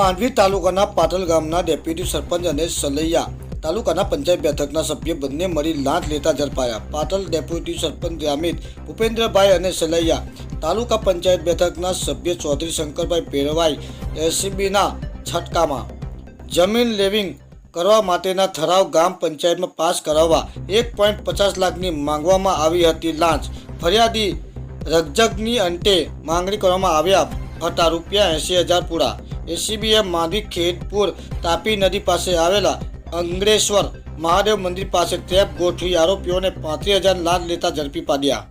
માંડવી તાલુકાના પાટલ ગામના ડેપ્યુટી સરપંચ અને સલૈયા તાલુકાના પંચાયત બેઠકના સભ્ય બંને મળી લાંચ લેતા ઝડપાયા. પાટલ ડેપ્યુટી સરપંચ ગ્રામિત ભૂપેન્દ્રભાઈ અને સલૈયા તાલુકા પંચાયત બેઠકના સભ્ય ચૌધરી શંકરભાઈ પેરવાઈ એસીબીના છટકામાં. જમીન લેવિંગ કરવા માટેના ઠરાવ ગામ પંચાયતમાં પાસ કરાવવા એક પોઈન્ટ પચાસ લાખની માંગવામાં આવી હતી લાંચ. ફરિયાદી રજકની અંતે માંગણી કરવામાં આવ્યા. હતા રૂપિયા એંસી હજાર પૂરા. એસીબીએ માંડવી ખેતપુર તાપી નદી પાસે આવેલા અંગ્રેશ્વર મહાદેવ મંદિર પાસે ટ્રેપ ગોઠવી આરોપીઓને પાંત્રીસ હજાર લાંચ લેતા ઝડપી પાડ્યા.